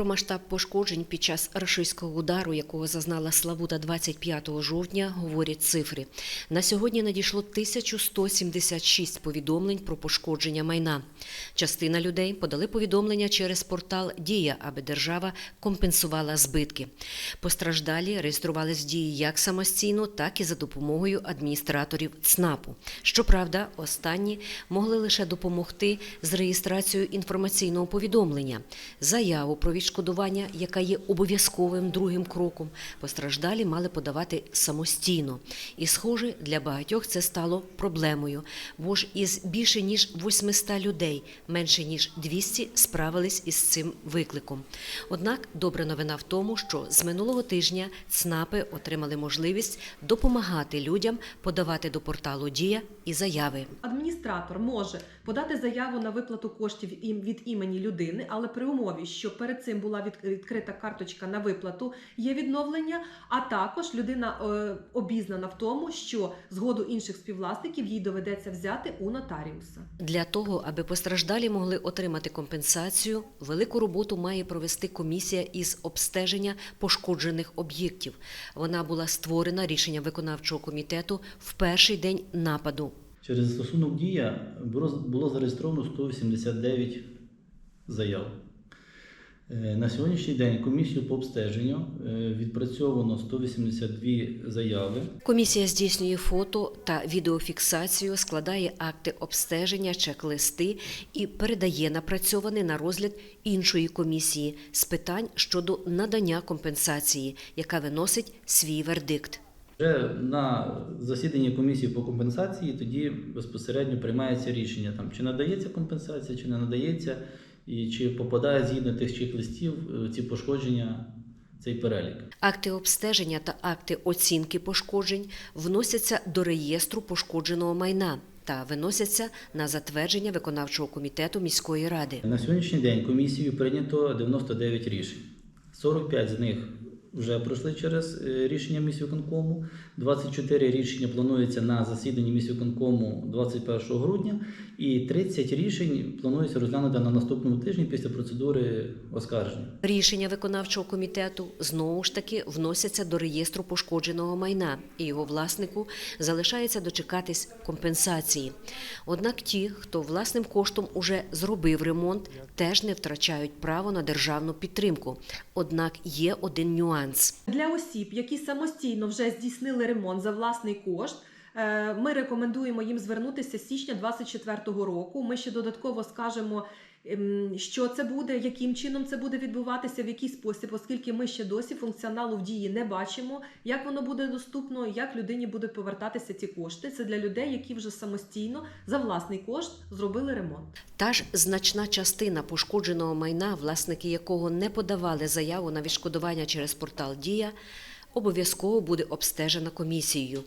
про масштаб пошкоджень під час рашистського удару, якого зазнала Славута 25 жовтня, говорять цифри. На сьогодні надійшло 1176 повідомлень про пошкодження майна. Частина людей подали повідомлення через портал Дія, аби держава компенсувала збитки. Постраждалі реєструвались дії як самостійно, так і за допомогою адміністраторів ЦНАПу. Щоправда, останні могли лише допомогти з реєстрацією інформаційного повідомлення. Заяву про відшкодування, яка є обов'язковим другим кроком, постраждалі мали подавати самостійно. І, схоже, для багатьох це стало проблемою, бо ж із більше ніж 800 людей, менше ніж 200 справились із цим викликом. Однак добра новина в тому, що з минулого тижня ЦНАПи отримали можливість допомагати людям подавати до порталу Дія і заяви. Адміністратор може подати заяву на виплату коштів від імені людини, але при умові, що перед цим була відкрита карточка на виплату, є відновлення. А також людина е, обізнана в тому, що згоду інших співвласників їй доведеться взяти у нотаріуса. Для того, аби постраждалі могли отримати компенсацію, велику роботу має провести комісія із обстеження пошкоджених об'єктів. Вона була створена рішенням виконавчого комітету в перший день нападу. Через застосунок дія було зареєстровано 189 заяв. Е, На сьогоднішній день комісію по обстеженню е, відпрацьовано 182 заяви. Комісія здійснює фото та відеофіксацію, складає акти обстеження, чек-листи і передає напрацьований на розгляд іншої комісії з питань щодо надання компенсації, яка виносить свій вердикт. Вже на засіданні комісії по компенсації тоді безпосередньо приймається рішення, там, чи надається компенсація, чи не надається, і чи попадає згідно тих чек-листів е, ці пошкодження цей перелік. Акти обстеження та акти оцінки пошкоджень вносяться до реєстру пошкодженого майна та виносяться на затвердження виконавчого комітету міської ради. На сьогоднішній день комісією прийнято 99 рішень. 45 з них вже пройшли через е, рішення міськвиконкому. 24 рішення планується на засіданні міськвиконкому 21 грудня, і 30 рішень планується розглянути на наступному тижні після процедури оскарження. Рішення виконавчого комітету знову ж таки вносяться до реєстру пошкодженого майна, і його власнику залишається дочекатись компенсації. Однак ті, хто власним коштом уже зробив ремонт, теж не втрачають право на державну підтримку. Однак є один нюанс. Для осіб, які самостійно вже здійснили ремонт за власний кошт. Е, Ми рекомендуємо їм звернутися з січня 2024 року. Ми ще додатково скажемо, ем, що це буде, яким чином це буде відбуватися, в який спосіб, оскільки ми ще досі функціоналу в дії не бачимо, як воно буде доступно, як людині буде повертатися ці кошти. Це для людей, які вже самостійно за власний кошт зробили ремонт. Та ж значна частина пошкодженого майна, власники якого не подавали заяву на відшкодування через портал Дія, обов'язково буде обстежена комісією.